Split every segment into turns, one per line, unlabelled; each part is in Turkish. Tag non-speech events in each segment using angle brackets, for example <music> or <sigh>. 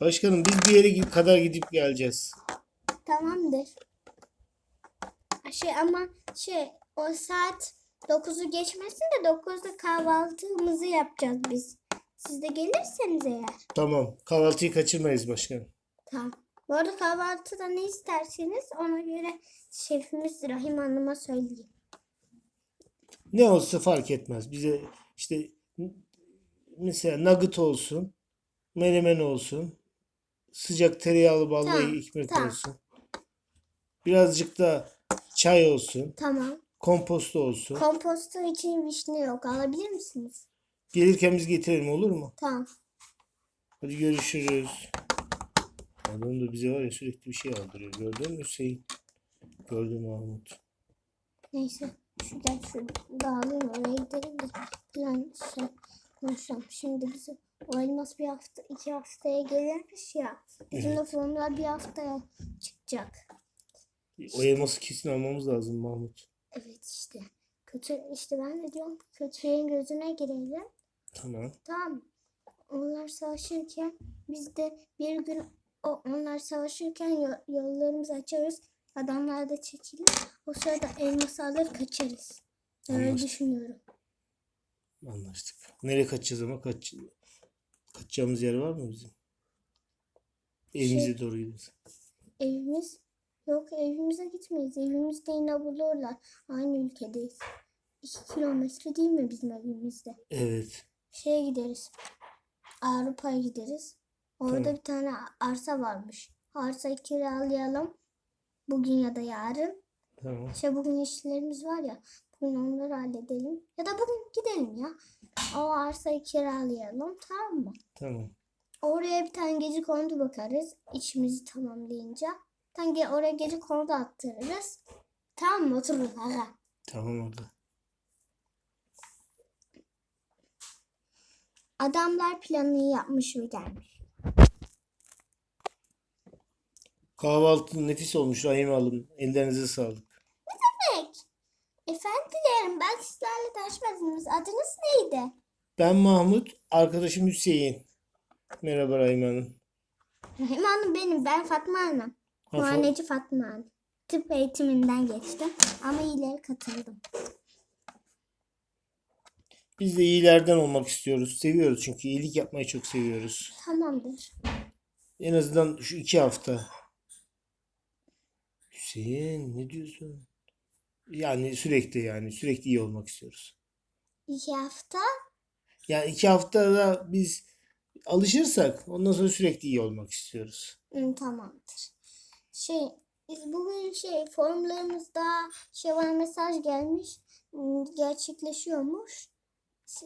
Başkanım biz bir yere kadar gidip geleceğiz.
Tamamdır. Şey ama şey o saat 9'u geçmesin de 9'da kahvaltımızı yapacağız biz. Siz de gelirseniz eğer.
Tamam. Kahvaltıyı kaçırmayız başkanım.
Tamam. Bu arada kahvaltıda ne isterseniz ona göre şefimiz Rahim Hanım'a söyleyeyim.
Ne olsa fark etmez. Bize işte mesela nugget olsun, menemen olsun, sıcak tereyağlı ballı
Tamam,
ekmek
tamam.
olsun. Birazcık da çay olsun,
Tamam.
komposto olsun.
Komposto için vişne yok. Alabilir misiniz?
Gelirken biz getirelim olur mu?
Tamam.
Hadi görüşürüz. Adam da bize var ya sürekli bir şey aldırıyor. Gördün mü Hüseyin? Gördüm Mahmut.
Neyse. Şuradan şu dağılayım oraya gidelim de plan şey konuşalım. Şimdi bizim o elmas bir hafta iki haftaya gelirmiş ya. Bizim de formlar bir haftaya çıkacak.
O elması kesin almamız lazım Mahmut.
Evet işte. Kötü işte ben de diyorum kötülerin gözüne girelim.
Tamam.
Tamam. Onlar savaşırken biz de bir gün o, onlar savaşırken yo- yollarımızı açarız. Adamlar da çekilir. O sırada elması alır kaçarız. Ben Öyle
Anlaştık.
düşünüyorum.
Anlaştık. Nereye kaçacağız ama kaç kaçacağımız yer var mı bizim? Evimize
Şey-
doğru gidiyoruz.
Evimiz yok evimize gitmeyiz. Evimizde yine bulurlar. Aynı ülkedeyiz. İki kilometre değil mi bizim evimizde?
Evet.
Şeye gideriz. Avrupa'ya gideriz. Orada
Tamam.
bir tane arsa varmış. Arsayı kiralayalım. Bugün ya da yarın.
Tamam.
İşte bugün işlerimiz var ya. Bugün onları halledelim. Ya da bugün gidelim ya. O arsayı kiralayalım. Tamam mı?
Tamam.
Oraya bir tane gece kondu bakarız. İşimizi tamamlayınca. Tane oraya gece kondu attırırız. Tamam mı? Otururuz. Aga.
Tamam abla.
Adamlar planını yapmış ve gelmiş.
Kahvaltı nefis olmuş Rahim Hanım. Ellerinize sağlık.
Peki. Efendilerim ben sizlerle tanışmadınız. Adınız neydi?
Ben Mahmut, arkadaşım Hüseyin. Merhaba Rahim Hanım.
Rahim Hanım benim. Ben Fatma Hanım. Muhaneci Fatma Hanım. Tıp eğitiminden geçtim ama ileri katıldım.
Biz de iyilerden olmak istiyoruz. Seviyoruz çünkü iyilik yapmayı çok seviyoruz.
Tamamdır.
En azından şu iki hafta. Hüseyin ne diyorsun? Yani sürekli yani sürekli iyi olmak istiyoruz.
İki hafta.
Yani iki haftada biz alışırsak ondan sonra sürekli iyi olmak istiyoruz.
Hı, tamamdır. Şey biz bugün şey formlarımızda şey bana mesaj gelmiş. Gerçekleşiyormuş.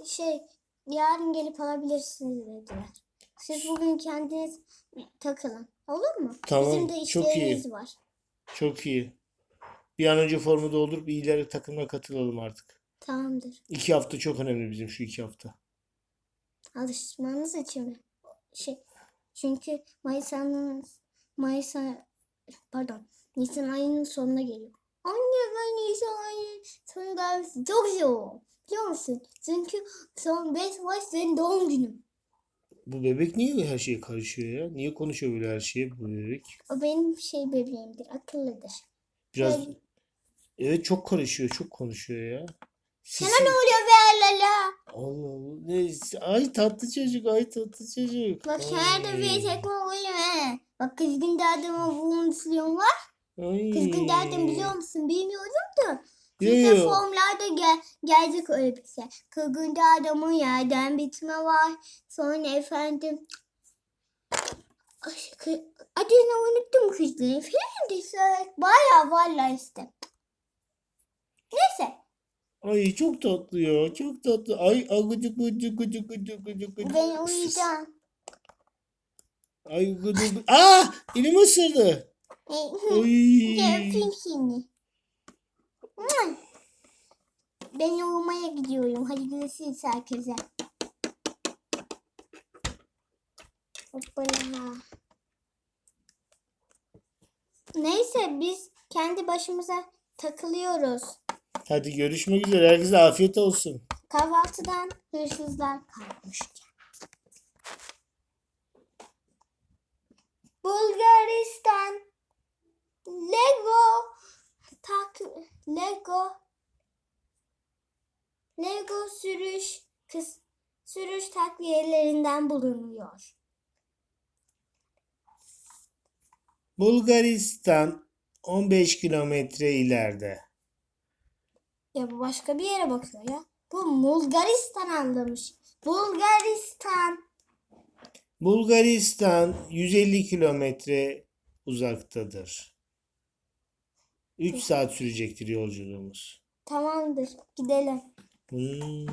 Şey yarın gelip alabilirsiniz dediler. Siz bugün kendiniz takılın. Olur mu?
Tamam,
Bizim de
çok iyi.
işlerimiz var.
Çok iyi. Bir an önce formu doldurup iyileri takımına katılalım artık.
Tamamdır.
İki hafta çok önemli bizim şu iki hafta.
Alışmanız için mi? Şey, çünkü Mayıs ayının Mayıs ay- pardon Nisan ayının sonuna geliyor. Anne ben Nisan ayının sonu gelmesi çok zor. Biliyor musun? Çünkü son 5 Mayıs benim doğum günüm.
Bu bebek niye her şeye karışıyor ya? Niye konuşuyor böyle her şeye bu bebek?
O benim şey bebeğimdir, akıllıdır.
Biraz
Şey-
evet çok karışıyor, çok konuşuyor ya.
Sana
Sesi-
ne oluyor be lala?
Allah Allah. Ne? Ay tatlı çocuk, ay tatlı çocuk.
Bak sana da bir tekme oluyor he. Bak kızgın derdime bu misyon var. Kızgın derdim biliyor musun? Bilmiyordum da.
Yo,
Bizde
yo.
formlarda gel gelecek öyle bir şey. Kırgında adamın yerden bitme var. Sonra efendim Ay, kı- adını unuttum kızın. Film de söyle. Baya valla işte. Neyse.
Ay çok tatlı ya, çok tatlı. Ay ay gıcık gıcık gıcık gıcık gıcık.
Ben uyuyacağım.
Ay gıcık gıcık. Aa! Elimi ısırdı. Ay.
Öpeyim. Mua. Ben uyumaya gidiyorum. Hadi görüşürüz herkese. Hoppala. Neyse biz kendi başımıza takılıyoruz.
Hadi görüşmek üzere. Herkese afiyet olsun.
Kahvaltıdan hırsızlar kalkmışken. Bulgaristan Lego tak Lego Lego sürüş kız sürüş takviyelerinden bulunuyor.
Bulgaristan 15 kilometre ileride.
Ya bu başka bir yere bakıyor ya. Bu Bulgaristan anlamış. Bulgaristan.
Bulgaristan 150 kilometre uzaktadır. 3 saat sürecektir yolculuğumuz.
Tamamdır. Gidelim.
Hmm.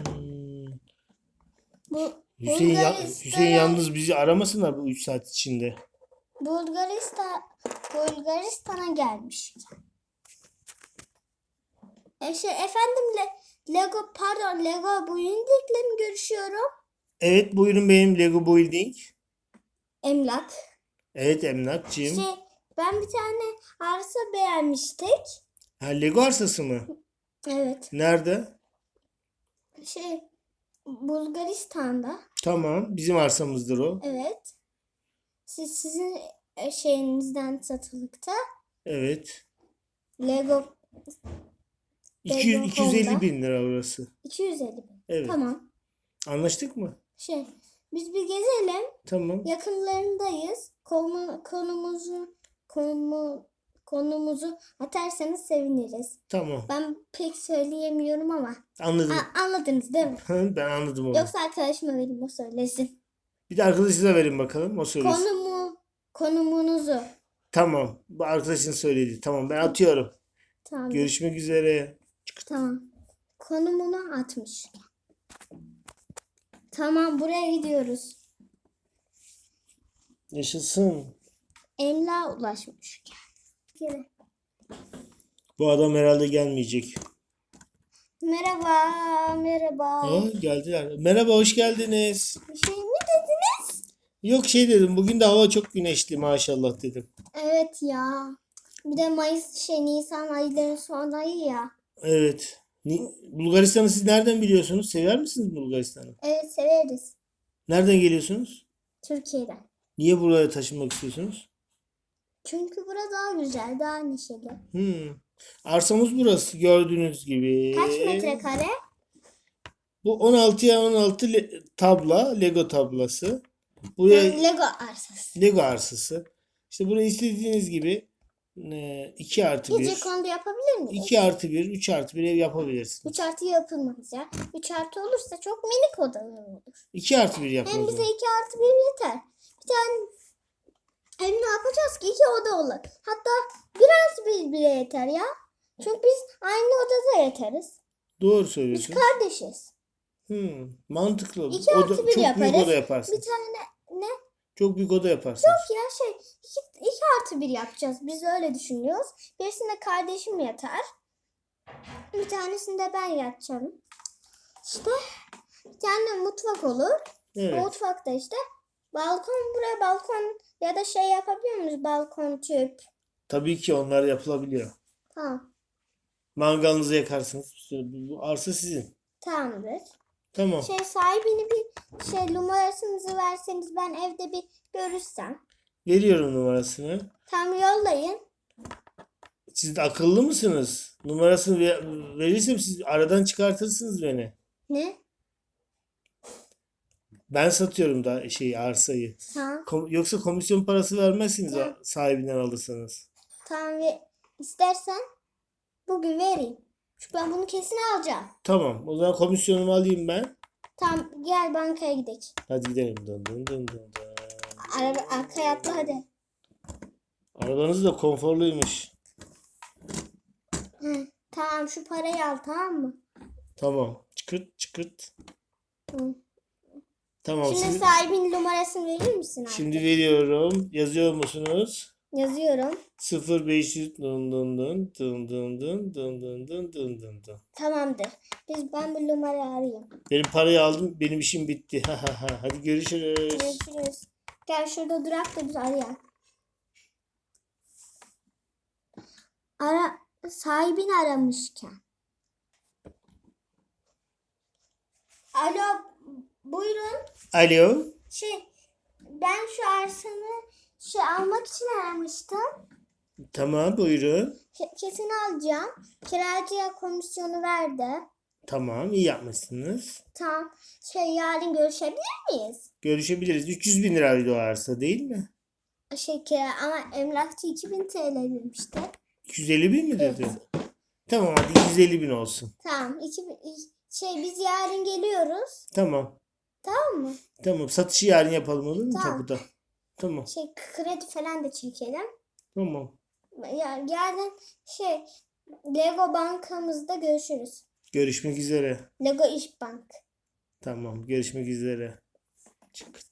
Bu
Hüseyin, ya- Hüseyin yalnız bizi aramasınlar bu 3 saat içinde.
Bulgaristan Bulgaristan'a gelmiş. E şey, efendim Le- Lego pardon Lego Building'le mi görüşüyorum?
Evet buyurun benim Lego Building.
Emlak.
Evet emlakçıyım.
Şey ben bir tane arsa beğenmiştik.
Ha, Lego arsası mı?
Evet.
Nerede?
Şey Bulgaristan'da.
Tamam bizim arsamızdır o.
Evet. Siz sizin e, şeyinizden satılıkta
Evet.
Lego
200,
Lego
250
Home'da.
bin lira orası.
250 bin.
Evet.
Tamam.
Anlaştık mı?
Şey biz bir gezelim.
Tamam.
Yakınlarındayız. Konu, konumuzu konumu, konumuzu atarsanız seviniriz.
Tamam.
Ben pek söyleyemiyorum ama
Anladım.
A- anladınız değil mi? <laughs>
ben anladım onu.
Yoksa arkadaşıma vereyim o söylesin.
Bir de arkadaşınıza verin bakalım. O söylesin.
Konumu konumunuzu.
Tamam. Bu arkadaşın söyledi. Tamam ben atıyorum.
Tamam.
Görüşmek üzere.
Tamam. Konumunu atmış. Tamam buraya gidiyoruz.
Yaşasın.
Emla ulaşmış. Gel.
Bu adam herhalde gelmeyecek.
Merhaba, merhaba.
Ha, geldiler. Merhaba hoş geldiniz.
Bir şey mi dediniz?
Yok şey dedim. Bugün de hava çok güneşli maşallah dedim.
Evet ya. Bir de Mayıs şey Nisan ayların son ayı ya.
Evet. Ni- Bulgaristan'ı siz nereden biliyorsunuz? Sever misiniz Bulgaristan'ı?
Evet severiz.
Nereden geliyorsunuz?
Türkiye'den.
Niye buraya taşınmak istiyorsunuz?
Çünkü burada daha güzel, daha neşeli.
Hmm. Arsamız burası gördüğünüz gibi.
Kaç metrekare?
Bu 16'ya 16 le- tabla, Lego tablası. Buraya
Lego arsası.
Lego arsası. İşte buraya istediğiniz gibi 2 artı 1,
Gece kondu yapabilir miyiz?
2 artı 1, 3 artı 1 ev yapabilirsiniz.
3 artı yapılmaz ya. 3 artı olursa çok minik odalar olur.
2 artı 1
Hem bize
zaman.
2 artı 1 yeter. Bir tane hem ne yapacağız ki? 2 oda olur. Hatta 1 artı 1 bile yeter ya. Çünkü biz aynı odada yatarız.
Doğru
Biz
söylüyorsun.
kardeşiz.
Hmm, mantıklı.
İki
Oda-
artı bir
çok büyük
yaparız.
oda
Bir
yaparsınız.
tane ne?
Çok büyük oda yaparsınız.
Ya şey 2 artı 1 yapacağız. Biz öyle düşünüyoruz. Birisinde kardeşim yatar. Bir tanesinde ben yatacağım. İşte bir tane mutfak olur.
Evet.
Mutfakta işte balkon buraya balkon ya da şey yapabiliyor muyuz? Balkon tüp.
Tabii ki onlar yapılabiliyor.
Tamam.
Mangalınızı yakarsınız. Bu arsa sizin.
Tamamdır.
Tamam.
Şey sahibini bir şey numarasınızı verseniz ben evde bir görüşsem.
Veriyorum numarasını.
Tam yollayın.
Siz de akıllı mısınız? Numarasını ve- verirsem siz aradan çıkartırsınız beni.
Ne?
Ben satıyorum da şey arsayı.
Tamam.
Kom- yoksa komisyon parası vermezsiniz
Tamam.
sahibinden alırsanız.
Tamam ve istersen bugün vereyim. Çünkü ben bunu kesin alacağım.
Tamam. O zaman komisyonumu alayım ben.
Tamam gel bankaya gidelim.
Hadi gidelim. Dın dın dın dın dın.
Araba arkaya atla hadi.
Arabanız da konforluymuş.
Hı, Tamam şu parayı al tamam mı?
Tamam. Çıkırt çıkırt.
Hı.
Tamam.
Şimdi
siz-
sahibinin numarasını verir misin abi?
şimdi veriyorum. Yazıyor musunuz?
Yazıyorum.
0500 dın dın dın dın dın dın dın dın dın dın dın dın.
Tamamdır. Biz ben bu numarayı arayayım.
Benim parayı aldım. Benim işim bitti. Ha ha ha. Hadi görüşürüz.
Görüşürüz. Gel şurada durak da biz arayalım. Ara sahibini aramışken. Alo buyurun.
Alo.
Şey ben şu arsanı şey almak için aramıştım.
Tamam buyurun.
Ke- Kesin alacağım. Kiracıya komisyonu verdi.
Tamam iyi yapmışsınız.
Tamam. Şey yarın görüşebilir miyiz?
Görüşebiliriz. 300 bin lira dolarsa değil mi?
Şey kira ama emlakçı 2000 TL demişti.
250 bin mi dedi? Tamam hadi 250 bin olsun.
Tamam. 2000, şey biz yarın geliyoruz.
Tamam.
Tamam mı?
Tamam satışı yarın yapalım olur mu
Tamam.
tapuda? Tamam.
Şey kredi falan da çekelim.
Tamam.
Ya, yarın şey Lego bankamızda görüşürüz.
Görüşmek üzere.
Lego İş Bank.
Tamam görüşmek üzere. Çık.